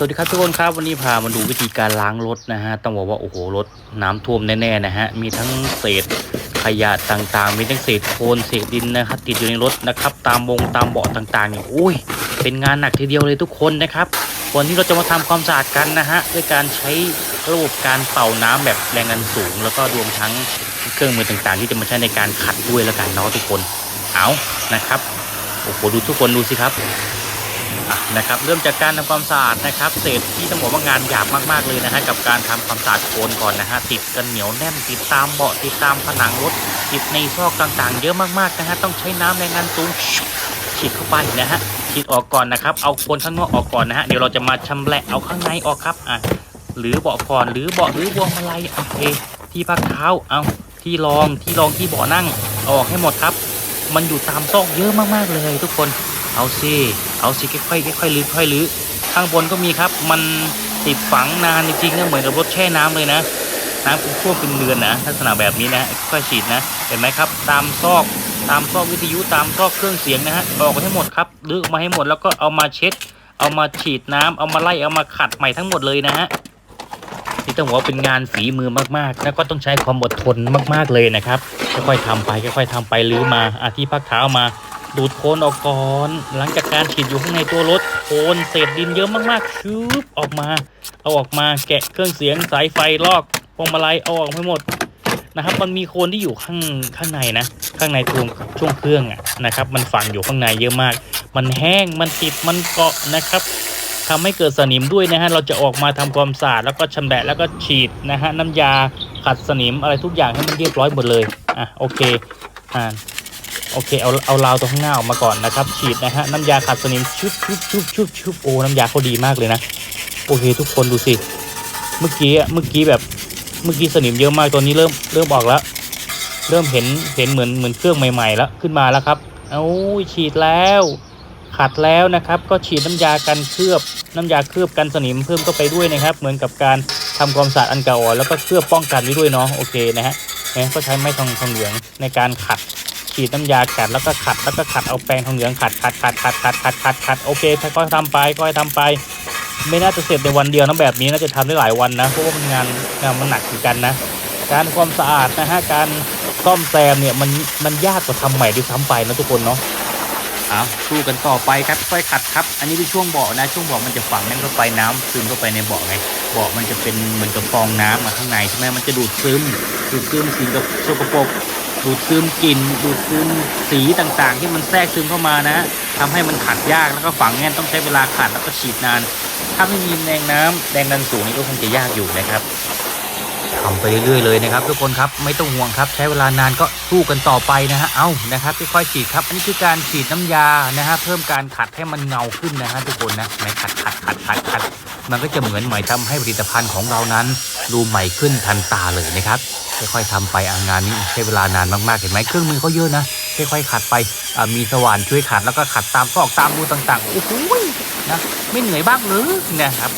สวัสดีครับทุกคนครับวันนี้พามาดูวิธีการล้างรถนะฮะต้องบอกว่าโอ้โหรถน้ำท่วมแน่ๆนะฮะมีทั้งเศษขยะต่างๆ มีทั้งเศษโคลนเศษดินนะครับติดอยู่ในรถนะครับ ตามวงตามเบาะต่างๆเนี่ยโอ้ยเป็นงานหนักทีเดียวเลยทุกคนนะครับวันนี้เราจะมาทำความสะอาดกันนะฮะด้วยการใช้ระบบการเป่าน้ำแบบแรงดันสูง แล้วก็รวมทั้งเครื่องมือต่างๆ ที่จะมาใช้ในการขัดด้วยแล้วกันเนาะทุกคนเอานะครับโอ้โหดูทุกคนดูสิครับ นะครับเริ่มจากการทำความสะอาดนะครับเศษที่ต้องบอกว่างานหยาบมากๆเลยนะฮะกับการทำความสะอาดโคนก่อนนะฮะติดกันเหนียวแน่นติดตามเบาะติดตามผนังรถติดในซอกต่างๆ เยอะมากๆนะฮะต้องใช้น้ำแรงงานสูงฉีดเข้าไปนะฮะฉีดออกก่อนนะครับเอาโคนข้างนอกออกก่อนนะฮะเดี๋ยวเราจะมาชำแหละเอาข้างในออกครับอะหรือเบาะก่อนหรือเบาะหรือวงมาลัยโอเคที่พักเท้าเอาที่รองที่รองที่เบาะนั่งออกให้หมดครับ มันอยู่ตามซอกเยอะมากๆเลยทุกคน เอาสิเอาสิค่อยๆค่อยๆลื้อค่อยๆลื้อข้างบนก็มีครับ มันติดฝังนานจริงๆนะเหมือนกับรถแช่น้ำเลยนะน้ำเป็นท่วมเป็นเดือนนะลักษณะแบบนี้นะค่อยฉีดนะเห็นไหมครับ ตามซอกตามซอกวิทยุตามซอกเครื่องเสียงนะฮะออกมาให้หมดครับลื้อออกมาให้หมดแล้วก็เอามาเช็ด เอามาฉีดน้ำเอามาไล่เอามาขัดใหม่ทั้งหมดเลยนะฮะนี่ต้องบอกว่าเป็นงานฝีมือมากๆ แล้วก็ต้องใช้ความอดทนมากๆเลยนะครับค่อยๆทำไปค่อยๆทำไปลื้อมาอาที่พักเท้ามา ดูดโคลนออกก่อน หลังจากการฉีดอยู่ข้างในตัวรถโคลนเศษดินเยอะมากๆชืบออกมา เอาออกมาแกะเครื่องเสียงสายไฟลอกพวงมาลัยเอาออกให้หมดนะครับ มันมีโคลนที่อยู่ข้างข้างในนะ ข้างในตรงช่วงเครื่องอะนะครับ มันฝังอยู่ข้างในเยอะมาก มันแห้งมันติดมันเกาะนะครับทำให้เกิดสนิมด้วยนะฮะ เราจะออกมาทำความสะอาดแล้วก็ชำแหละแล้วก็ฉีดนะฮะน้ำยาขัดสนิมอะไรทุกอย่างให้มันเรียบร้อยหมดเลย อะโอเคอ่า โอเคเอาเอาราวตรงข้างหน้าออกมาก่อนนะครับ ฉีดนะฮะน้ำยาขัดสนิมชุบชุบชุบชุบชุบโอ้น้ำยาเขาดีมากเลยนะโอเค ทุกคนดูสิ เมื่อกี้อะเมื่อกี้แบบเมื่อกี้สนิมเยอะมากตัวนี้เริ่มเริ่มออกแล้ว เริ่มเห็นเห็นเหมือนเหมือนเครื่องใหม่ๆแล้วขึ้นมาแล้วครับเอาฉีดแล้วขัดแล้วนะครับ ก็ฉีดน้ำยากันเคลือบน้ำยาเคลือบกันสนิมเพิ่มเข้าไปด้วยนะครับ เหมือนกับการทำความสะอาดอันเก่าออแล้วก็เคลือบป้องกันไว้ด้วยเนาะโอเคนะฮะเนี่ยก็ใช้ไม้ทองทองเหลืองในการขัด ฉีดน้ำยาขัดแล้วก็ขัดแล้วก็ขัดเอาแปรงทองเหลืองขัดขัดขัดขัดขัดขัดขัดขัดโอเคค่อยๆทำไปค่อยๆทำไป ไม่น่าจะเสร็จในวันเดียวนะแบบนี้น่าจะทำได้หลายวันนะเพราะว่ามันงานงานมันหนักเหมือนกันนะ การความสะอาดนะฮะการซ่อมแซมเนี่ยมันมันยากกว่าทำใหม่ด้วยซ้ำไปนะทุกคนเนาะเอาสู้กันต่อไปครับค่อยขัดครับ อันนี้เป็นช่วงเบาะนะ ช่วงเบาะมันจะฝังแน่นเข้าไปน้ำซึมเข้าไปในเบาะไงเบาะมันจะเป็นเหมือนกับฟองน้ำมาข้างในใช่ไหมมันจะดูดซึมดูดซึมสิ่งกับสกปรก ดูดซึมกลิ่นดูดซึมสีต่างๆ ที่มันแทรกซึมเข้ามานะทำให้มันขัดยากแล้วก็ฝังแน่นต้องใช้เวลาขัดแล้วก็ฉีดนาน ถ้าไม่มีแรงน้ำแรงดันสูงนี่ก็คงจะยากอยู่นะครับทำไปเรื่อยๆเลยนะครับ ทุกคนครับไม่ต้องห่วงครับ ใช้เวลานานก็สู้กันต่อไปนะฮะเอานะครับค่อยๆฉีดครับ อันนี้คือการฉีดน้ำยานะฮะเพิ่มการขัดให้มันเงาขึ้นนะฮะทุกคนนะไม่ขัดขัดขัดขัดขัด มันก็จะเหมือนใหม่ทำให้ผลิตภัณฑ์ของเรานั้นดูใหม่ขึ้นทันตาเลยนะครับค่อยๆทำไปอางานนี้ใช้เวลานานมากๆเห็นไหมเครื่องมือเขาเยอะนะค่อยๆขัดไปมีสว่านช่วยขัดแล้วก็ขัดตามซอกตามรูต่างๆโอ้โหนะไม่เหนื่อยบ้างหรือนะครับ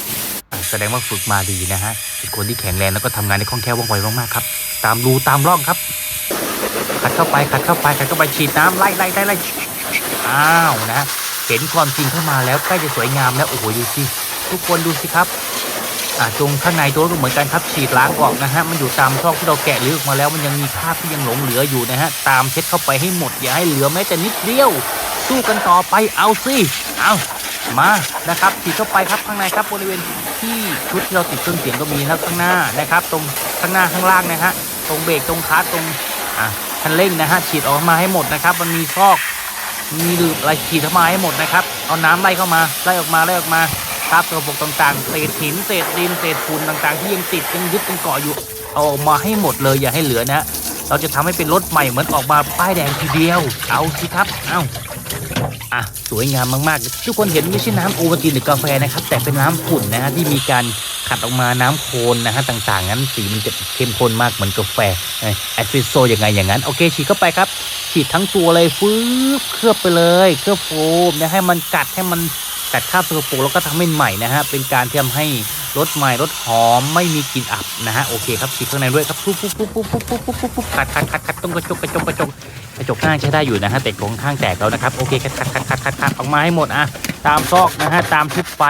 แสดงว่าฝึกมาดีนะฮะเป็นคนที่แข็งแรงแล้วก็ทำงานได้คล่องแคล่วว่องไวมากๆครับ ตามรูตามร่องครับ ขัดเข้าไปขัดเข้าไปขัดเข้าไปฉีดน้ำไล่ไล่ไล่ไล่อ้าวนะเห็นความจริงเข้ามาแล้วใกล้จะสวยงามแล้วโอ้โหดูสิ ทุกคนดูสิครับอ่าตรงข้างในตัวก็เหมือนกันครับฉีดล้างออกนะฮะมันอยู่ตามซอกที่เราแกะลื้อออกมาแล้วมันยังมีคราบที่ยังหลงเหลืออยู่นะฮะตามเช็ดเข้าไปให้หมดอย่าให้เหลือแม้แต่นิดเดียวสู้กันต่อไปเอาสิเอามานะครับฉีดเข้าไปครับข้างในครับบริเวณที่ชุดที่เราติดเครื่องเสียงก็มีนะข้างหน้านะครับ ตรงข้างหน้าข้างล่างนะฮะตรงเบรกตรงคลัตช์ตรงอ่าคันเร่งนะฮะฉีดออกมาให้หมดนะครับ มันมีซอกมีหลืบอะไรฉีดเข้ามาให้หมดนะครับเอาน้ำไล่เข้ามาไล่ออกมาไล่ออกมา คราบสกปรกต่างๆ เศษหิน เศษดิน เศษฝุ่นต่างๆ ที่ยังติดยังยึดยังเกาะอยู่ เอาออกมาให้หมดเลยอย่าให้เหลือนะเราจะทำให้เป็นรถใหม่เหมือนออกมาป้ายแดงทีเดียว เอาสิครับ เอาอะสวยงามมากๆ ทุกคนเห็นไม่ใช่น้ำโอวัลตินหรือกาแฟนะครับ แต่เป็นน้ำขุ่นนะฮะที่มีการขัดออกมาน้ำโคลนนะฮะต่างๆงั้นสีมันจะเข้มข้นมากเหมือนกาแฟแอสเปรสโซยังไงอย่างนั้น โอเคฉีดเข้าไปครับ ฉีดทั้งตัวเลยฟื้บเคลือบไปเลย เคลือบโฟมนะให้มันกัดให้มัน กัดคราบสกปรกแล้วก็ทำให้ใหม่นะฮะเป็นการที่ทำให้รถใหม่รถหอมไม่มีกลิ่นอับนะฮะโอเคครับติดข้างในด้วยครับปุ๊บปุ๊บปุ๊บปุ๊บปุ๊บปุ๊บปุ๊บปุ๊บปุ๊บขัดขัดขัดขัดตรงกระจกกระจกกระจกกระจกข้างใช้ได้อยู่นะฮะแต่ของข้างแตกแล้วนะครับโอเคขัดขัดขัดขัดขัดขัดออกมาให้หมดอะตามซอกนะฮะตามชุดไฟ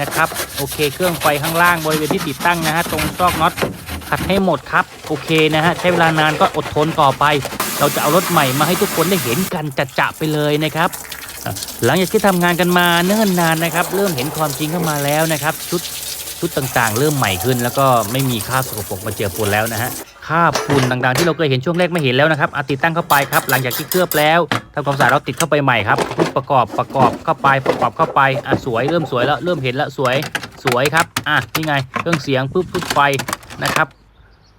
นะครับโอเค เครื่องไฟข้างล่างบริเวณที่ติดตั้งนะฮะตรงซอกน็อตขัดให้หมดครับโอเคนะฮะใช้เวลานานก็อดทนต่อไป เราจะเอารถใหม่มาให้ทุกคนได้เห็นกันจะจะไปเลยนะครับ หลังจากที่ทำงานกันมาเนิ่นนานนะครับ เริ่มเห็นความจริงเข้ามาแล้วนะครับ ชุดชุดต่างๆ เริ่มใหม่ขึ้น แล้วก็ไม่มีคราบสกปรกมาเจอปนแล้วนะฮะคราบฝุ่นต่างๆ ที่เราเคยเห็นช่วงแรกไม่เห็นแล้วนะครับอติดตั้งเข้าไปครับ หลังจากที่เคลือบแล้วทำความสะอาดเราติดเข้าไปใหม่ครับปุ๊บประกอบประกอบเข้าไปประกอบเข้าไปอะสวยเริ่มสวยแล้วเริ่มเห็นแล้วสวยสวยครับอะนี่ไงเครื่องเสียงปุ๊บปุ๊บไฟนะครับ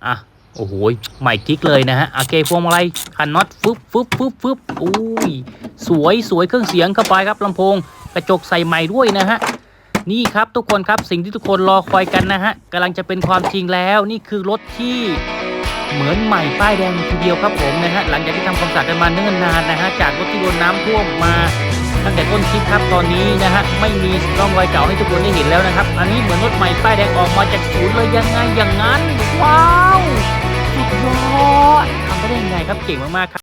อะ โอ้โหใหม่กิ๊กเลยนะฮะโอเคพวงมาลัยคันน็อตฟึบฟึบฟึบฟึบอุ้ยสวยสวยเครื่องเสียงเข้าไปครับลำโพง กระจกใส่ใหม่ด้วยนะฮะนี่ครับทุกคนครับสิ่งที่ทุกคนรอคอยกันนะฮะกำลังจะเป็นความจริงแล้วนี่คือรถที่เหมือนใหม่ป้ายแดงทีเดียวครับผมนะฮะหลังจากที่ทำความสะอาดกันมาเนิ่นนานนะฮะจากรถที่โดนน้ำท่วมมาตั้งแต่ต้นคลิปครับตอนนี้นะฮะไม่มีร่องรอยเก่าให้ทุกคนได้เห็นแล้วนะครับ อันนี้เหมือนรถใหม่ป้ายแดงออกมาจากศูนย์เลยยังไงอย่างนั้นว้าว ยอดทำได้ยังไงครับเก่งมากๆครับ